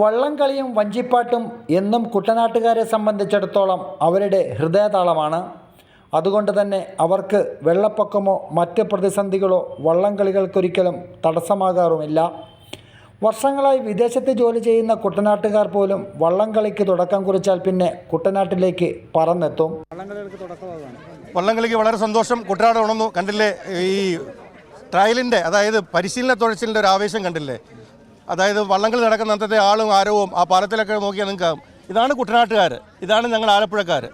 വള്ളംകളിയും വഞ്ചിപ്പാട്ടും എന്നും കുട്ടനാട്ടുകാരെ സംബന്ധിച്ചിടത്തോളം അവരുടെ ഹൃദയതാളമാണ്. അതുകൊണ്ട് തന്നെ അവർക്ക് വെള്ളപ്പൊക്കമോ മറ്റ് പ്രതിസന്ധികളോ വള്ളംകളികൾക്കൊരിക്കലും തടസ്സമാകാറുമില്ല. വർഷങ്ങളായി വിദേശത്ത് ജോലി ചെയ്യുന്ന കുട്ടനാട്ടുകാർ പോലും വള്ളംകളിക്ക് തുടക്കം കുറിച്ചാൽ പിന്നെ കുട്ടനാട്ടിലേക്ക് പറന്നെത്തും. വള്ളംകളിക്ക് വളരെ സന്തോഷം. കുട്ടനാട് ഉണർന്നു. കണ്ടില്ലേ? ഈ ട്രയലിന്റെ അതായത് പരിശീലന തുഴച്ചിലിന്റെ ഒരു ആവേശം കണ്ടില്ലേ? അതായത് വള്ളംകളി നടക്കുന്ന അന്നത്തെ ആളും ആരവും ആ പാലത്തിലൊക്കെ നോക്കിയാൽ നിങ്ങൾക്ക് ഇതാണ് കുട്ടനാട്ടുകാർ ഇതാണ് ഞങ്ങൾ ആലപ്പുഴക്കാർ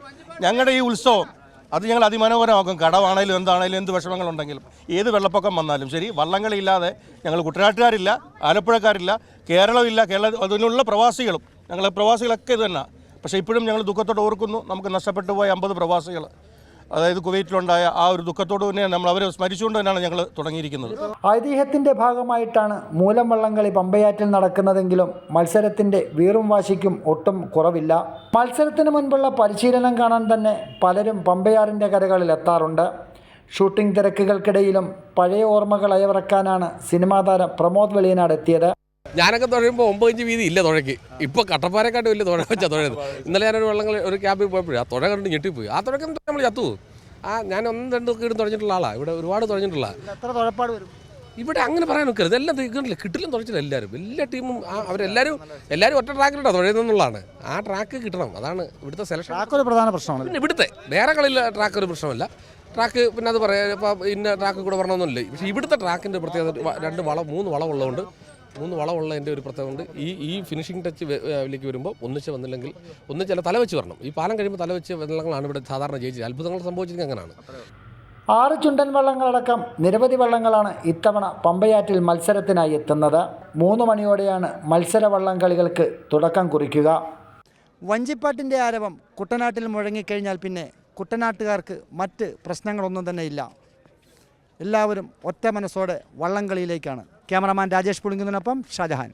ഞങ്ങളുടെ ഈ ഉത്സവം അത് ഞങ്ങൾ അതിമനോഹരമാക്കും. കടവാണേലും എന്താണേലും എന്ത് വിഷമങ്ങളുണ്ടെങ്കിലും ഏത് വെള്ളപ്പൊക്കം വന്നാലും ശരി വള്ളംകളി ഇല്ലാതെ ഞങ്ങൾ കുട്ടനാട്ടുകാരില്ല ആലപ്പുഴക്കാരില്ല കേരളമില്ല കേരള അതിനുള്ള പ്രവാസികളും ഞങ്ങളെ പ്രവാസികളൊക്കെ ഇത് തന്നെ. പക്ഷേ ഇപ്പോഴും ഞങ്ങൾ ദുഃഖത്തോടെ ഓർക്കുന്നു നമുക്ക് നഷ്ടപ്പെട്ടു പോയ അമ്പത് പ്രവാസികൾ അതായത് കുവൈറ്റിലുണ്ടായ ആ ഒരു ദുഃഖത്തോട് തന്നെ നമ്മൾ അവരെ സ്മരിച്ചുകൊണ്ട് തന്നെയാണ് ഞങ്ങൾ തുടങ്ങിയിരിക്കുന്നത്. ഐതിഹ്യത്തിന്റെ ഭാഗമായിട്ടാണ് മൂലം വള്ളംകളി പമ്പയാറ്റിൽ നടക്കുന്നതെങ്കിലും മത്സരത്തിന്റെ വീറും വാശിക്കും ഒട്ടും കുറവില്ല. മത്സരത്തിന് മുൻപുള്ള പരിശീലനം കാണാൻ തന്നെ പലരും പമ്പയാറിന്റെ കരകളിൽ എത്താറുണ്ട്. ഷൂട്ടിംഗ് തിരക്കുകൾക്കിടയിലും പഴയ ഓർമ്മകൾ അയവിറക്കാനാണ് സിനിമാ താരം പ്രമോദ് വെളിയനാട് എത്തിയത്. ഞാനൊക്കെ തുഴയുമ്പോൾ ഒമ്പത് ഇഞ്ച് വീതി ഇല്ല തുഴയ്ക്ക്. ഇപ്പോൾ കട്ടപ്പാരക്കാട്ട് വലിയ തുഴ വെച്ചാൽ തുഴയത് ഇന്നലെ ഞാനൊരു വെള്ളങ്ങൾ ഒരു ക്യാബിൽ പോയപ്പോഴേ ആ തുഴ കണ്ട് ഞെട്ടിപ്പോയി. ആ തുഴക്കം നമ്മൾ ചത്തു ആ ഞാൻ ഒന്നും രണ്ടും ഇടും തുഴഞ്ഞിട്ടുള്ള ആളാണ് ഇവിടെ ഒരുപാട് തുഴഞ്ഞിട്ടുള്ള വരും? ഇവിടെ അങ്ങനെ പറയാൻ നിൽക്കരുത് എല്ലാം തീർക്കണില്ല കിട്ടിലും തുഴച്ചില്ല എല്ലാവരും എല്ലാ ടീമും ആ അവരെല്ലാവരും എല്ലാവരും ഒറ്റ ട്രാക്കിലുണ്ടോ തുഴയുന്നുള്ളതാണ് ആ ട്രാക്ക് കിട്ടണം. അതാണ് ഇവിടുത്തെ സെലക്ഷൻ ഒരു പ്രധാന പ്രശ്നമാണ്. പിന്നെ ഇവിടുത്തെ വേറെ കളിയിലെ ട്രാക്ക് ഒരു പ്രശ്നമല്ല. ട്രാക്ക് പിന്നെ അത് പറയാം ഇപ്പം ഇന്ന ട്രാക്ക് കൂടെ പറഞ്ഞൊന്നുമില്ല പക്ഷേ ഇവിടുത്തെ ട്രാക്കിന്റെ പ്രത്യേകത രണ്ട് വളം മൂന്ന് വളം ഉള്ളതുകൊണ്ട് മൂന്ന് വളമുള്ളതിന്റെ ഒരു പ്രത്യേകത കൊണ്ട് ഈ ഈ ഫിനിഷിംഗ് ടച്ച് ലേക്ക് വരുമ്പോൾ ഒന്നിച്ച് വന്നില്ലെങ്കിൽ ഒന്നിച്ചല്ല തല വെച്ച് വരണം. ഈ പാലം കഴിയുമ്പോൾ തല വെച്ച് വള്ളങ്ങളാണ് ഇവിടെ സാധാരണ ജയിച്ചത്. അത്ഭുതങ്ങൾ സംഭവിച്ചിരിക്കുന്നത് അങ്ങനെയാണ്. ആറ് ചുണ്ടൻ വള്ളങ്ങളടക്കം നിരവധി വള്ളങ്ങളാണ് ഇത്തവണ പമ്പയാറ്റിൽ മത്സരത്തിനായി എത്തുന്നത്. മൂന്ന് മണിയോടെയാണ് മത്സര വള്ളം കളികൾക്ക് തുടക്കം കുറിക്കുക. വഞ്ചിപ്പാട്ടിന്റെ ആരവം കുട്ടനാട്ടിൽ മുഴങ്ങിക്കഴിഞ്ഞാൽ പിന്നെ കുട്ടനാട്ടുകാർക്ക് മറ്റ് പ്രശ്നങ്ങളൊന്നും തന്നെ ഇല്ല. എല്ലാവരും ഒറ്റ മനസ്സോടെ വള്ളംകളിയിലേക്കാണ്. ക്യാമറമാൻ രാജേഷ് പുളിങ്കുന്നതിനൊപ്പം ഷാജഹാൻ.